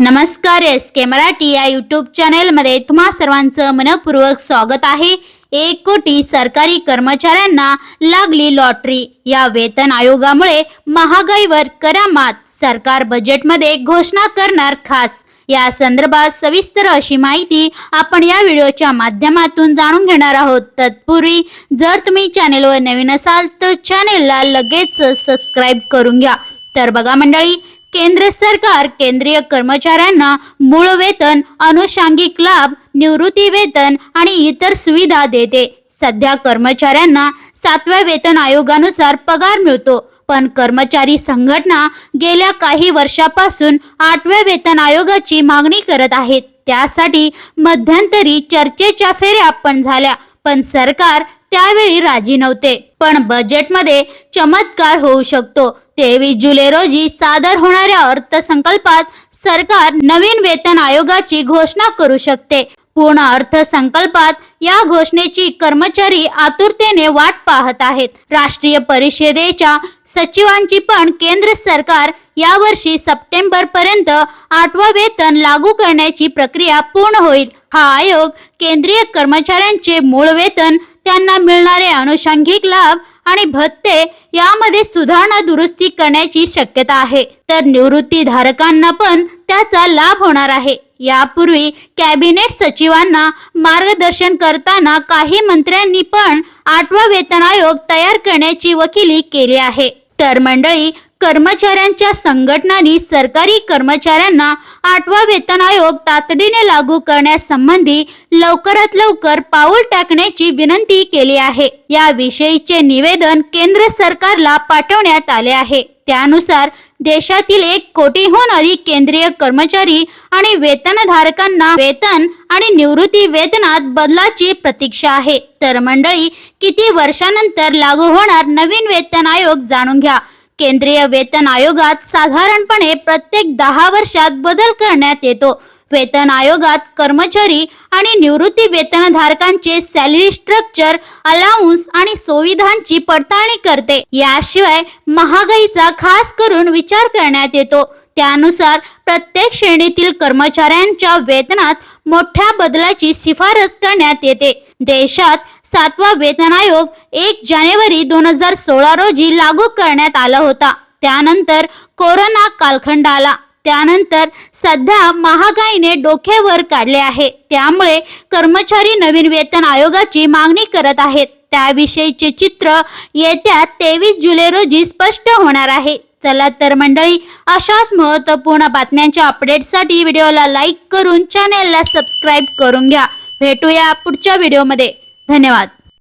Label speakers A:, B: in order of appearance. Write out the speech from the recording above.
A: नमस्कार एस के मराठी या यूट्यूब चॅनेलमध्ये तुम्हा सर्वांचं मनपूर्वक स्वागत आहे. एक कोटी सरकारी कर्मचाऱ्यांना लागली लॉटरी या वेतन आयोगामुळे महागाईवर करा मात सरकार बजेटमध्ये घोषणा करणार खास. या संदर्भात सविस्तर अशी माहिती आपण या व्हिडिओच्या माध्यमातून जाणून घेणार आहोत. तत्पूर्वी जर तुम्ही चॅनेलवर नवीन असाल तर चॅनेलला लगेच सबस्क्राईब करून घ्या. तर बघा मंडळी केंद्र सरकार केंद्रीय कर्मचाऱ्यांना मूळ वेतन अनुषांगिक लाभ निवृत्ती वेतन आणि इतर सुविधा देते. सध्या कर्मचाऱ्यांना सातव्या वेतन आयोगानुसार पगार मिळतो पण कर्मचारी संघटना गेल्या काही वर्षापासून आठव्या वेतन आयोगाची मागणी करत आहेत. त्यासाठी मध्यंतरी चर्चेच्या फेऱ्या पण झाल्या पण सरकार त्यावेळी राजी नव्हते. पण बजेटमध्ये चमत्कार होऊ शकतो. तेवीस जुलै रोजी सादर होणाऱ्या अर्थसंकल्पात सरकार नवीन वेतन आयोगाची घोषणा करू शकते. पूर्ण अर्थसंकल्पात या घोषणेची कर्मचारी आतुरतेने वाट पाहत आहेत. राष्ट्रीय परिषदेच्या सचिवांची पण केंद्र सरकार यावर्षी सप्टेंबर पर्यंत आठवा वेतन लागू करण्याची प्रक्रिया पूर्ण होईल. हा आयोग केंद्रीय कर्मचाऱ्यांचे मूळ वेतन त्यांना मिळणारे अनुषंगिक लाभ आणि भत्ते यामध्ये सुधारणा दुरुस्ती करण्याची शक्यता आहे. तर निवृत्ती धारकांना पण त्याचा लाभ होणार आहे. यापूर्वी कॅबिनेट सचिवांना मार्गदर्शन करताना काही मंत्र्यांनी पण आठवा वेतन आयोग तयार करण्याची वकिली केली आहे. तर मंडळी कर्मचाऱ्यांच्या संघटनांनी सरकारी कर्मचाऱ्यांना आठवा वेतन आयोग तातडीने लागू करण्यासंबंधी लवकरात लवकर पाऊल टाकण्याची विनंती केली आहे. याविषयीचे निवेदन केंद्र सरकारला पाठवण्यात आले आहे. त्यानुसार देशातील एक कोटीहून अधिक केंद्रीय कर्मचारी आणि वेतनधारकांना वेतन आणि निवृत्ती वेतनात बदलाची प्रतीक्षा आहे. तर मंडळी किती वर्षानंतर लागू होणार नवीन वेतन आयोग जाणून घ्या. केंद्रीय वेतन आयोगात साधारणपणे प्रत्येक दहा वर्षात बदल करण्यात येतो. वेतन आयोगात कर्मचारी आणि निवृत्ती वेतनधारकांचे सॅलरी स्ट्रक्चर अलाउन्स आणि सुविधांची पडताळणी करते. याशिवाय महागाईचा खास करून विचार करण्यात येतो. त्यानुसार प्रत्येक श्रेणीतील कर्मचाऱ्यांच्या वेतनात मोठ्या बदलाची शिफारस करण्यात येते. देशात सातवा वेतन आयोग एक जानेवारी दोन हजार सोळा रोजी लागू करण्यात आला होता. त्यानंतर कोरोना कालखंड आला. त्यानंतर सध्या महागाईने डोक्यावर काढले आहे. त्यामुळे कर्मचारी नवीन वेतन आयोगाची मागणी करत आहेत. त्याविषयीचे चित्र येत्या तेवीस जुलै रोजी स्पष्ट होणार आहे. चला तर मंडळी अशाच महत्त्वपूर्ण बातम्यांच्या अपडेटसाठी व्हिडिओला लाईक करून चॅनेलला सबस्क्राईब करून घ्या. भेटूया पुढच्या व्हिडिओमध्ये धन्यवाद